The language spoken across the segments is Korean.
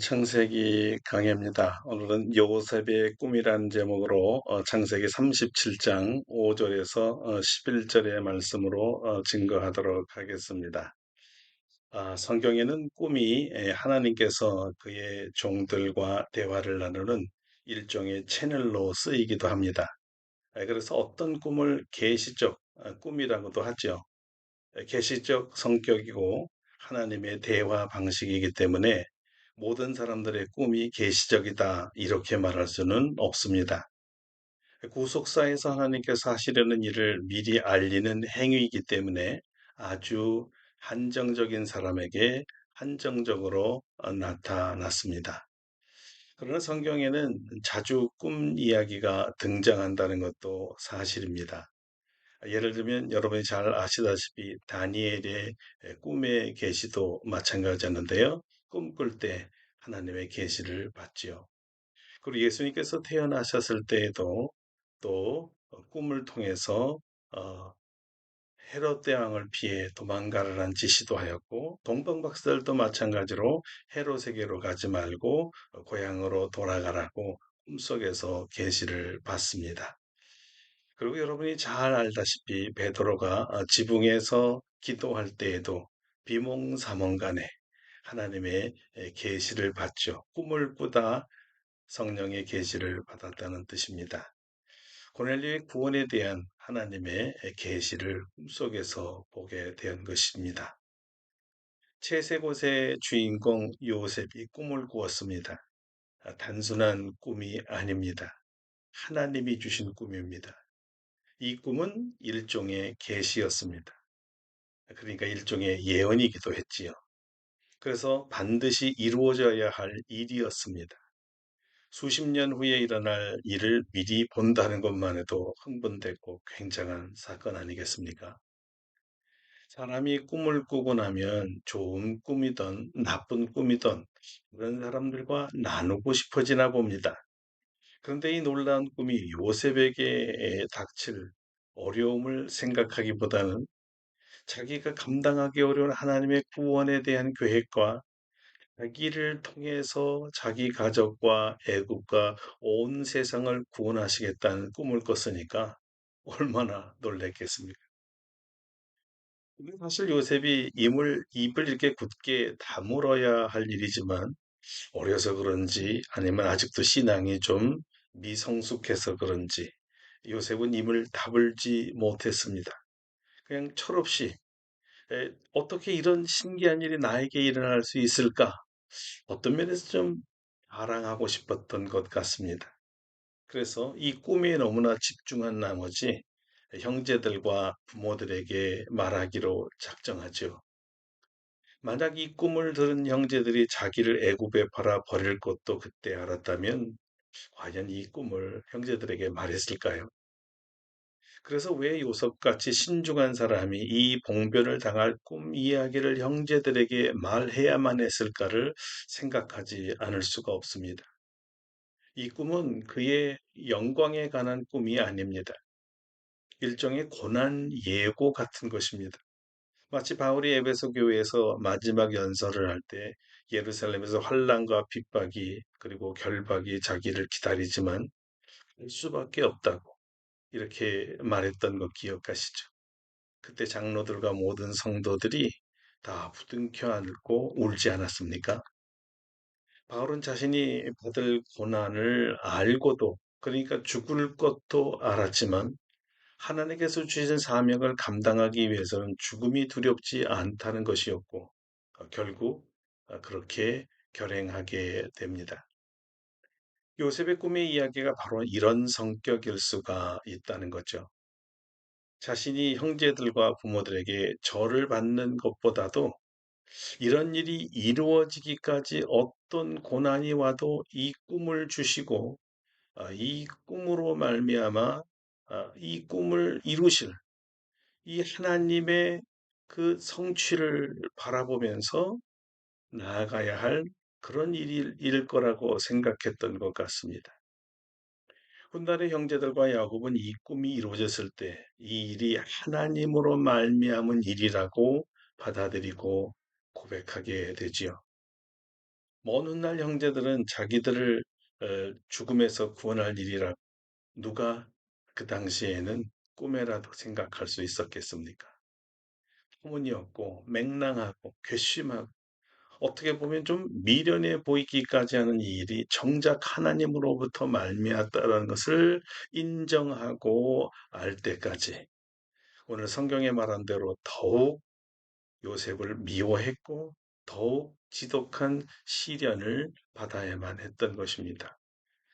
창세기 강해입니다. 오늘은 요셉의 꿈이라는 제목으로 어, 창세기 37장 5절에서 11절의 말씀으로 어, 증거하도록 하겠습니다. 아, 성경에는 꿈이 에, 하나님께서 그의 종들과 대화를 나누는 일종의 채널로 쓰이기도 합니다. 에, 그래서 어떤 꿈을 계시적 어, 꿈이라고도 하죠. 에, 계시적 성격이고 하나님의 대화 방식이기 때문에 모든 사람들의 꿈이 계시적이다 이렇게 말할 수는 없습니다. 구속사에서 하나님께서 하시려는 일을 미리 알리는 행위이기 때문에 아주 한정적인 사람에게 한정적으로 어, 나타났습니다. 그러나 성경에는 자주 꿈 이야기가 등장한다는 것도 사실입니다. 예를 들면 여러분이 잘 아시다시피 다니엘의 꿈의 계시도 마찬가지였는데요. 꿈꿀 때 하나님의 계시를 받지요. 그리고 예수님께서 태어나셨을 때에도 또 꿈을 통해서 어, 헤롯 대왕을 피해 도망가라는 지시도 하였고 동방박사들도 마찬가지로 헤롯에게로 가지 말고 고향으로 돌아가라고 꿈속에서 계시를 받습니다. 그리고 여러분이 잘 알다시피 베드로가 어, 지붕에서 기도할 때에도 비몽사몽간에 하나님의 계시를 받죠. 꿈을 꾸다 성령의 계시를 받았다는 뜻입니다. 고넬리의 구원에 대한 하나님의 계시를 꿈속에서 보게 된 것입니다. 채세곳의 주인공 요셉이 꿈을 꾸었습니다. 아, 단순한 꿈이 아닙니다. 하나님이 주신 꿈입니다. 이 꿈은 일종의 계시였습니다. 그러니까 일종의 예언이기도 했지요. 그래서 반드시 이루어져야 할 일이었습니다. 수십 년 후에 일어날 일을 미리 본다는 것만 해도 흥분되고 굉장한 사건 아니겠습니까? 사람이 꿈을 꾸고 나면 좋은 꿈이든 나쁜 꿈이든 그런 사람들과 나누고 싶어지나 봅니다. 그런데 이 놀라운 꿈이 요셉에게 닥칠 어려움을 생각하기보다는 자기가 감당하기 어려운 하나님의 구원에 대한 계획과 자기를 통해서 자기 가족과 애국과 온 세상을 구원하시겠다는 꿈을 꿨으니까 얼마나 놀랬겠습니까? 사실 요셉이 입을, 입을 이렇게 굳게 다물어야 할 일이지만 어려서 그런지 아니면 아직도 신앙이 좀 미성숙해서 그런지 요셉은 입을 다물지 못했습니다. 그냥 철없이 에, 어떻게 이런 신기한 일이 나에게 일어날 수 있을까? 어떤 면에서 좀 자랑하고 싶었던 것 같습니다. 그래서 이 꿈에 너무나 집중한 나머지 형제들과 부모들에게 말하기로 작정하죠. 만약 이 꿈을 들은 형제들이 자기를 애굽에 팔아 버릴 것도 그때 알았다면 과연 이 꿈을 형제들에게 말했을까요? 그래서 왜 요섭같이 신중한 사람이 이 봉변을 당할 꿈 이야기를 형제들에게 말해야만 했을까를 생각하지 않을 수가 없습니다. 이 꿈은 그의 영광에 관한 꿈이 아닙니다. 일종의 고난 예고 같은 것입니다. 마치 바울이 에베소 교회에서 마지막 연설을 할 때 예루살렘에서 환란과 핍박이 그리고 결박이 자기를 기다리지만 할 수밖에 없다고 이렇게 말했던 거 기억하시죠? 그때 장로들과 모든 성도들이 다 부둥켜 안고 울지 않았습니까? 바울은 자신이 받을 고난을 알고도 그러니까 죽을 것도 알았지만 하나님께서 주신 사명을 감당하기 위해서는 죽음이 두렵지 않다는 것이었고 어, 결국 어, 그렇게 결행하게 됩니다. 요셉의 꿈의 이야기가 바로 이런 성격일 수가 있다는 거죠. 자신이 형제들과 부모들에게 절을 받는 것보다도 이런 일이 이루어지기까지 어떤 고난이 와도 이 꿈을 주시고 아, 이 꿈으로 말미암아 아, 이 꿈을 이루실 이 하나님의 그 성취를 바라보면서 나아가야 할 그런 일일, 일 거라고 생각했던 것 같습니다. 훗날의 형제들과 야곱은 이 꿈이 이루어졌을 때 이 일이 하나님으로 말미암은 일이라고 받아들이고 고백하게 되지요. 먼 훗날 형제들은 자기들을 어, 죽음에서 구원할 일이라 누가 그 당시에는 꿈에라도 생각할 수 있었겠습니까? 터무니없고 맹랑하고 괘씸하고 어떻게 보면 좀 미련해 보이기까지 하는 이 일이 정작 하나님으로부터 말미암았다는 것을 인정하고 알 때까지 오늘 성경에 말한 대로 더욱 요셉을 미워했고 더욱 지독한 시련을 받아야만 했던 것입니다.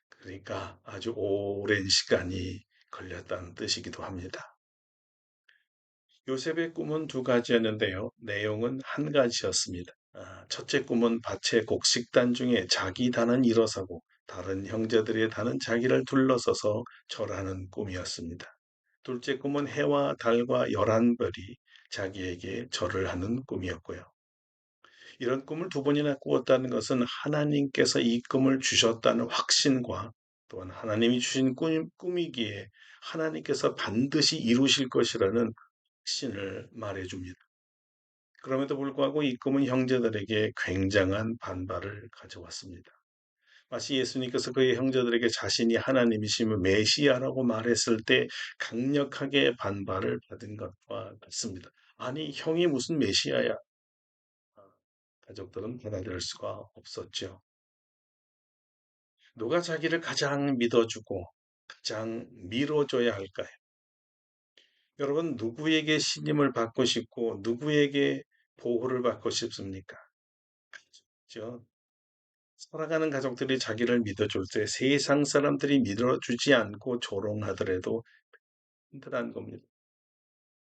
그러니까 아주 오랜 시간이 걸렸다는 뜻이기도 합니다. 요셉의 꿈은 두 가지였는데요. 내용은 한 가지였습니다. 아, 첫째 꿈은 밭의 곡식단 중에 자기 단은 일어서고 다른 형제들의 단은 자기를 둘러서서 절하는 꿈이었습니다. 둘째 꿈은 해와 달과 열한 별이 자기에게 절을 하는 꿈이었고요. 이런 꿈을 두 번이나 꾸었다는 것은 하나님께서 이 꿈을 주셨다는 확신과 또한 하나님이 주신 꿈, 꿈이기에 하나님께서 반드시 이루실 것이라는 확신을 말해줍니다. 그럼에도 불구하고 이 꿈은 형제들에게 굉장한 반발을 가져왔습니다. 마치 예수님께서 그의 형제들에게 자신이 하나님이심을 메시아라고 말했을 때 강력하게 반발을 받은 것과 같습니다. 아니, 형이 무슨 메시아야? 가족들은 받아들일 수가 없었죠. 누가 자기를 가장 믿어주고 가장 밀어줘야 할까요? 여러분, 누구에게 신임을 받고 싶고 누구에게 보호를 받고 싶습니까? 그죠? 살아가는 가족들이 자기를 믿어줄 때 세상 사람들이 믿어주지 않고 조롱하더라도 힘들한 겁니다.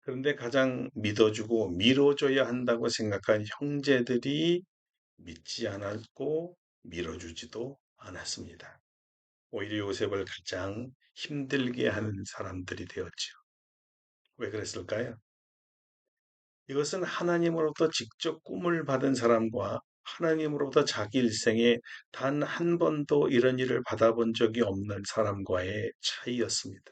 그런데 가장 믿어주고 밀어줘야 한다고 생각한 형제들이 믿지 않았고 밀어주지도 않았습니다. 오히려 요셉을 가장 힘들게 하는 사람들이 되었지요. 왜 그랬을까요? 이것은 하나님으로부터 직접 꿈을 받은 사람과 하나님으로부터 자기 일생에 단 한 번도 이런 일을 받아본 적이 없는 사람과의 차이였습니다.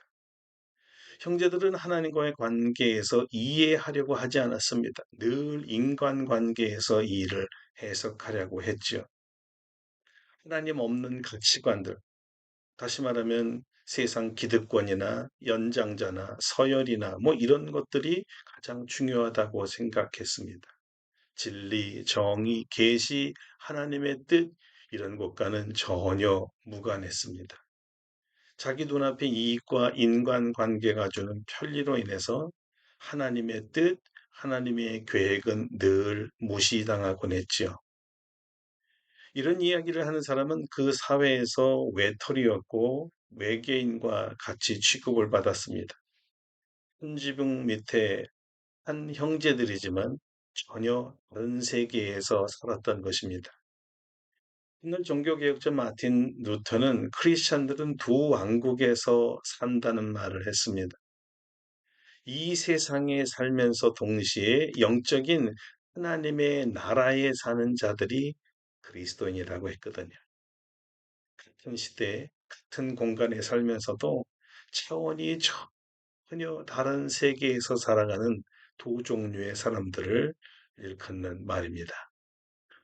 형제들은 하나님과의 관계에서 이해하려고 하지 않았습니다. 늘 인간 관계에서 이 일을 해석하려고 했죠. 하나님 없는 가치관들, 다시 말하면 세상 기득권이나 연장자나 서열이나 뭐 이런 것들이 가장 중요하다고 생각했습니다. 진리, 정의, 계시, 하나님의 뜻 이런 것과는 전혀 무관했습니다. 자기 눈앞의 이익과 인간관계가 주는 편리로 인해서 하나님의 뜻, 하나님의 계획은 늘 무시당하곤 했지요. 이런 이야기를 하는 사람은 그 사회에서 외톨이였고 외계인과 같이 취급을 받았습니다. 한 지붕 밑에 한 형제들이지만 전혀 다른 세계에서 살았던 것입니다. 오늘 종교개혁자 마틴 루터는 크리스찬들은 두 왕국에서 산다는 말을 했습니다. 이 세상에 살면서 동시에 영적인 하나님의 나라에 사는 자들이 그리스도인이라고 했거든요. 같은 시대, 같은 공간에 살면서도 차원이 전혀 다른 세계에서 살아가는 두 종류의 사람들을 일컫는 말입니다.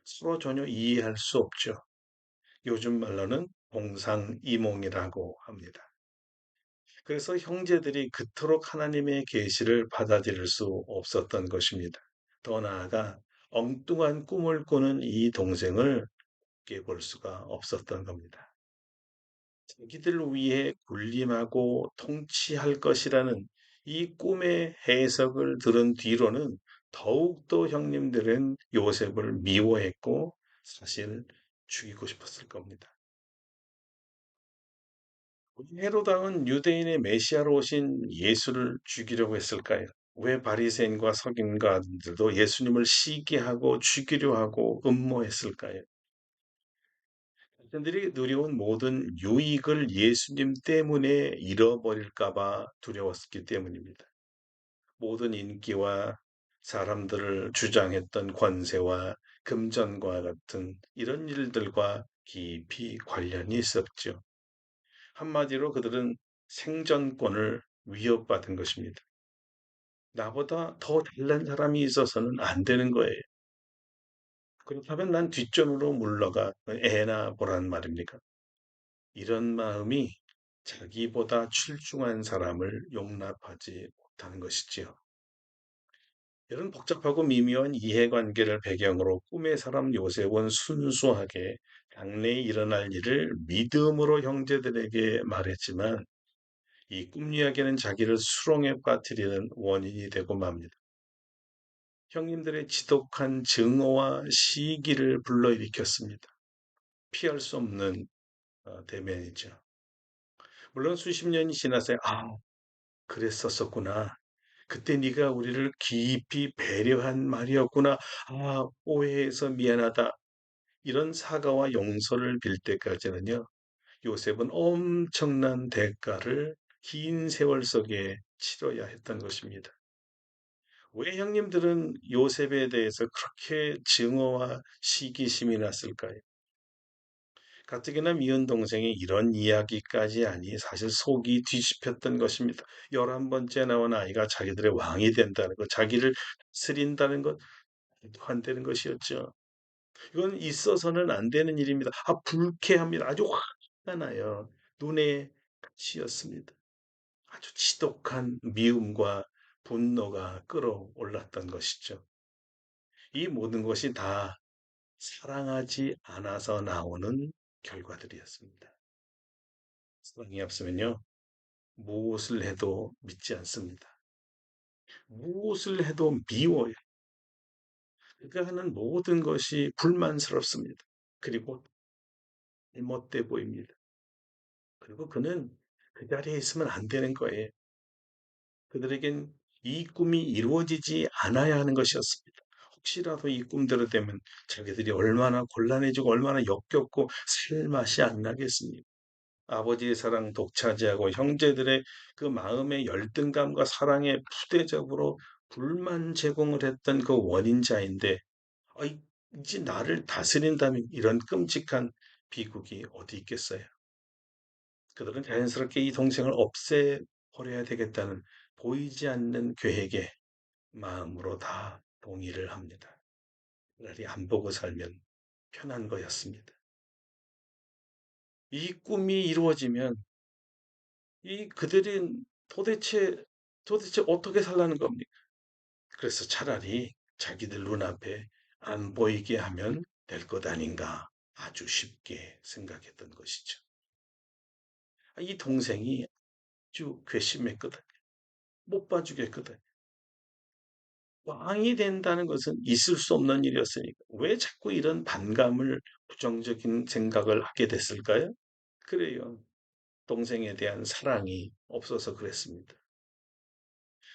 서로 전혀 이해할 수 없죠. 요즘 말로는 동상이몽이라고 합니다. 그래서 형제들이 그토록 하나님의 계시를 받아들일 수 없었던 것입니다. 더 나아가 엉뚱한 꿈을 꾸는 이 동생을 볼 수가 없었던 겁니다. 자기들을 위해 군림하고 통치할 것이라는 이 꿈의 해석을 들은 뒤로는 더욱더 형님들은 요셉을 미워했고 사실 죽이고 싶었을 겁니다. 헤로당은 유대인의 메시아로 오신 예수를 죽이려고 했을까요? 왜 바리새인과 석인가들도 예수님을 시기하고 죽이려 하고 음모했을까요? 자신들이 누려온 모든 유익을 예수님 때문에 잃어버릴까봐 두려웠기 때문입니다. 모든 인기와 사람들을 주장했던 권세와 금전과 같은 이런 일들과 깊이 관련이 있었죠. 한마디로 그들은 생존권을 위협받은 것입니다. 나보다 더 잘난 사람이 있어서는 안 되는 거예요. 그렇다면 난 뒷전으로 물러가 애나 보란 말입니까? 이런 마음이 자기보다 출중한 사람을 용납하지 못하는 것이지요. 이런 복잡하고 미묘한 이해관계를 배경으로 꿈의 사람 요셉은 순수하게 당내에 일어날 일을 믿음으로 형제들에게 말했지만 이 꿈 이야기는 자기를 수렁에 빠뜨리는 원인이 되고 맙니다. 형님들의 지독한 증오와 시기를 불러일으켰습니다. 피할 수 없는 어, 대면이죠. 물론 수십 년이 지나서 아 그랬었었구나. 그때 네가 우리를 깊이 배려한 말이었구나. 아 오해해서 미안하다. 이런 사과와 용서를 빌 때까지는요. 요셉은 엄청난 대가를 긴 세월 속에 치러야 했던 것입니다. 왜 형님들은 요셉에 대해서 그렇게 증오와 시기심이 났을까요? 가뜩이나 미운 동생이 이런 이야기까지 아니 사실 속이 뒤집혔던 것입니다. 열한 번째 나온 아이가 자기들의 왕이 된다는 것, 자기를 스린다는 것, 안 되는 것이었죠. 이건 있어서는 안 되는 일입니다. 아, 불쾌합니다. 아주 화가 나요. 눈에 가시였습니다. 아주 지독한 미움과 분노가 끌어올랐던 것이죠. 이 모든 것이 다 사랑하지 않아서 나오는 결과들이었습니다. 사랑이 없으면요, 무엇을 해도 믿지 않습니다. 무엇을 해도 미워요. 그가 하는 모든 것이 불만스럽습니다. 그리고 잘못돼 보입니다. 그리고 그는 그 자리에 있으면 안 되는 거예요. 그들에겐 이 꿈이 이루어지지 않아야 하는 것이었습니다. 혹시라도 이 꿈대로 되면 자기들이 얼마나 곤란해지고 얼마나 역겹고 살 맛이 안 나겠습니까? 아버지의 사랑 독차지하고 형제들의 그 마음의 열등감과 사랑에 푸대접으로 불만 제공을 했던 그 원인자인데, 아, 이제 나를 다스린다면 이런 끔찍한 비극이 어디 있겠어요? 그들은 자연스럽게 이 동생을 없애버려야 되겠다는 보이지 않는 계획에 마음으로 다 동의를 합니다. 차라리 안 보고 살면 편한 거였습니다. 이 꿈이 이루어지면 이 그들이 도대체 도대체 어떻게 살라는 겁니까? 그래서 차라리 자기들 눈앞에 안 보이게 하면 될 것 아닌가 아주 쉽게 생각했던 것이죠. 이 동생이 아주 괘씸했거든. 못 봐주겠거든. 왕이 된다는 것은 있을 수 없는 일이었으니까 왜 자꾸 이런 반감을 부정적인 생각을 하게 됐을까요? 그래요. 동생에 대한 사랑이 없어서 그랬습니다.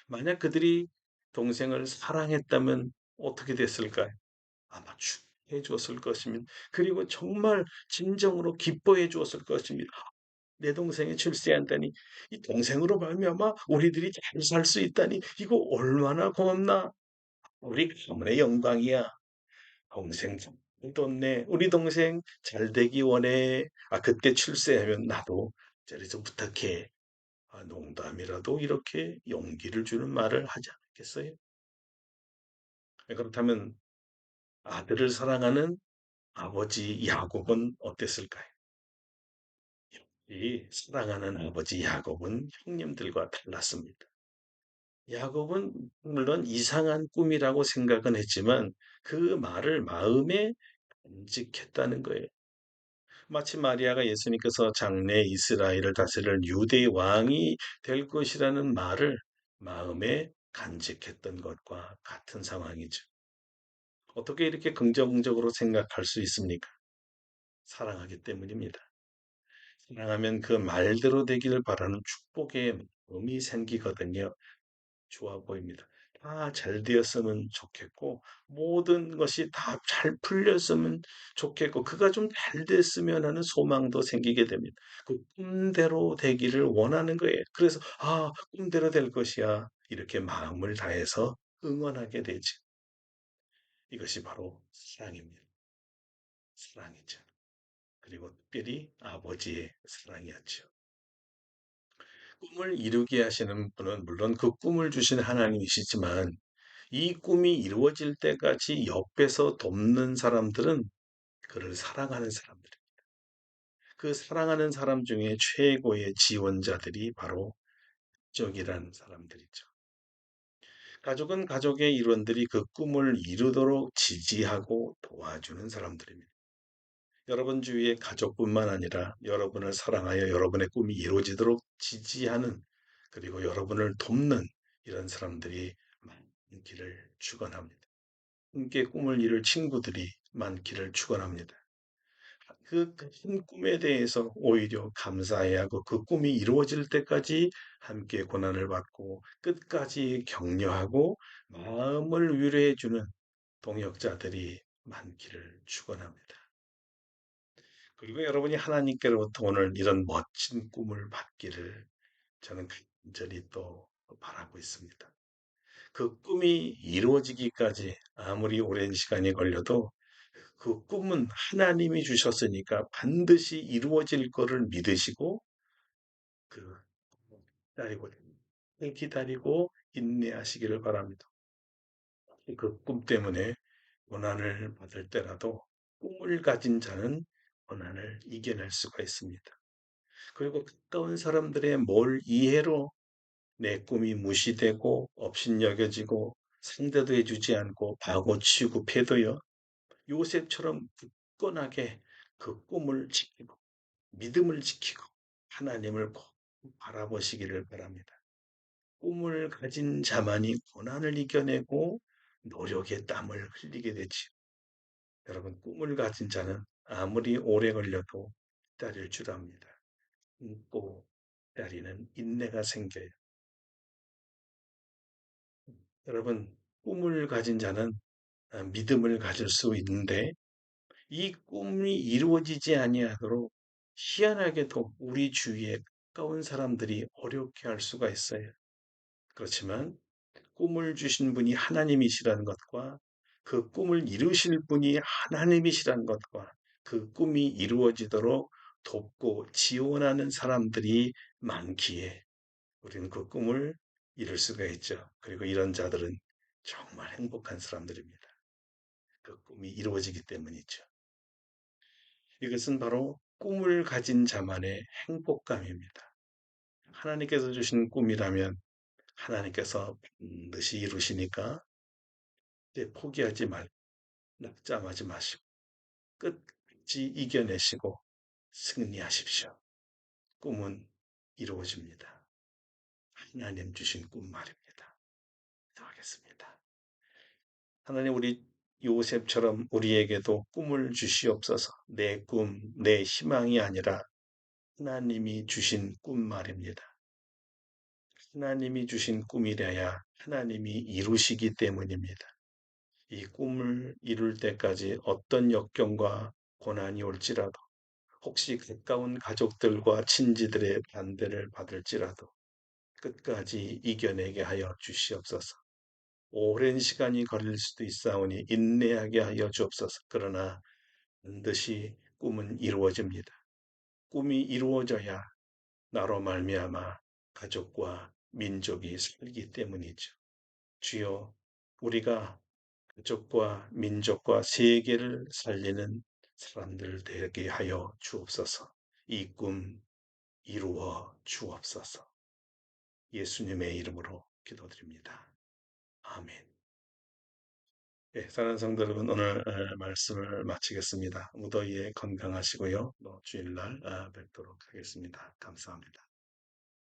만약 그들이 동생을 사랑했다면 어떻게 됐을까요? 아마 축해 주었을 것입니다. 그리고 정말 진정으로 기뻐해 주었을 것입니다. 내 동생이 출세한다니 이 동생으로 말미암아 우리들이 잘 살 수 있다니 이거 얼마나 고맙나 우리 가문의 영광이야 동생 뒀네 우리 동생 잘 되기 원해 아 그때 출세하면 나도 저리서 부탁해 아, 농담이라도 이렇게 용기를 주는 말을 하지 않겠어요? 그렇다면 아들을 사랑하는 아버지 야곱은 어땠을까요? 이 사랑하는 아버지 야곱은 형님들과 달랐습니다. 야곱은 물론 이상한 꿈이라고 생각은 했지만 그 말을 마음에 간직했다는 거예요. 마치 마리아가 예수님께서 장래 이스라엘을 다스릴 유대의 왕이 될 것이라는 말을 마음에 간직했던 것과 같은 상황이죠. 어떻게 이렇게 긍정적으로 생각할 수 있습니까? 사랑하기 때문입니다. 사랑하면 그 말대로 되기를 바라는 축복의 마음이 생기거든요. 좋아 보입니다. 다 잘 되었으면 좋겠고, 모든 것이 다 잘 풀렸으면 좋겠고, 그가 좀 잘 됐으면 하는 소망도 생기게 됩니다. 그 꿈대로 되기를 원하는 거예요. 그래서, 아, 꿈대로 될 것이야. 이렇게 마음을 다해서 응원하게 되지. 이것이 바로 사랑입니다. 사랑이죠. 그리고 특별히 아버지의 사랑이었죠. 꿈을 이루게 하시는 분은 물론 그 꿈을 주신 하나님이시지만 이 꿈이 이루어질 때까지 옆에서 돕는 사람들은 그를 사랑하는 사람들. 그 사랑하는 사람 중에 최고의 지원자들이 바로 가족이라는 사람들이죠. 가족은 가족의 일원들이 그 꿈을 이루도록 지지하고 도와주는 사람들입니다. 여러분 주위의 가족뿐만 아니라 여러분을 사랑하여 여러분의 꿈이 이루어지도록 지지하는 그리고 여러분을 돕는 이런 사람들이 많기를 축원합니다. 함께 꿈을 이룰 친구들이 많기를 축원합니다. 그 큰 꿈에 대해서 오히려 감사해야 하고 그 꿈이 이루어질 때까지 함께 고난을 받고 끝까지 격려하고 마음을 위로해 주는 동역자들이 많기를 축원합니다. 그리고 여러분이 하나님께로부터 오늘 이런 멋진 꿈을 받기를 저는 간절히 또 바라고 있습니다. 그 꿈이 이루어지기까지 아무리 오랜 시간이 걸려도 그 꿈은 하나님이 주셨으니까 반드시 이루어질 것을 믿으시고 그 기다리고 기다리고 인내하시기를 바랍니다. 그 꿈 때문에 고난을 받을 때라도 꿈을 가진 자는 고난을 이겨낼 수가 있습니다. 그리고 가까운 사람들의 뭘 이해로 내 꿈이 무시되고 업신여겨지고 상대도 해주지 않고 바고치고 패도요. 요셉처럼 굳건하게 그 꿈을 지키고 믿음을 지키고 하나님을 꼭 바라보시기를 바랍니다. 꿈을 가진 자만이 고난을 이겨내고 노력의 땀을 흘리게 되지. 여러분 꿈을 가진 자는 아무리 오래 걸려도 기다릴 줄 압니다. 또 기다리는 인내가 생겨요. 여러분 꿈을 가진 자는 아, 믿음을 가질 수 있는데 이 꿈이 이루어지지 아니하도록 희한하게도 우리 주위에 가까운 사람들이 어렵게 할 수가 있어요. 그렇지만 꿈을 주신 분이 하나님이시라는 것과 그 꿈을 이루실 분이 하나님이시라는 것과 그 꿈이 이루어지도록 돕고 지원하는 사람들이 많기에 우리는 그 꿈을 이룰 수가 있죠. 그리고 이런 자들은 정말 행복한 사람들입니다. 그 꿈이 이루어지기 때문이죠. 이것은 바로 꿈을 가진 자만의 행복감입니다. 하나님께서 주신 꿈이라면 하나님께서 반드시 이루시니까 이제 포기하지 말고 낙담하지 마시고 끝까지 이겨내시고 승리하십시오. 꿈은 이루어집니다. 하나님 주신 꿈 말입니다. 기도하겠습니다. 하나님 우리 요셉처럼 우리에게도 꿈을 주시옵소서. 내 꿈, 내 희망이 아니라 하나님이 주신 꿈 말입니다. 하나님이 주신 꿈이라야 하나님이 이루시기 때문입니다. 이 꿈을 이룰 때까지 어떤 역경과 고난이 올지라도 혹시 가까운 가족들과 친지들의 반대를 받을지라도 끝까지 이겨내게 하여 주시옵소서. 오랜 시간이 걸릴 수도 있사오니 인내하게 하여 주옵소서. 그러나 반드시 꿈은 이루어집니다. 꿈이 이루어져야 나로 말미암아 가족과 민족이 살기 때문이죠. 주여 우리가 가족과 민족과 세계를 살리는 사람들 되게 하여 주옵소서. 이 꿈 이루어 주옵소서. 예수님의 이름으로 기도드립니다. 아멘. 네, 사랑하는 성도 여러분, 오늘 말씀을 마치겠습니다. 무더위에 건강하시고요. 또 주일날 아, 뵙도록 하겠습니다. 감사합니다.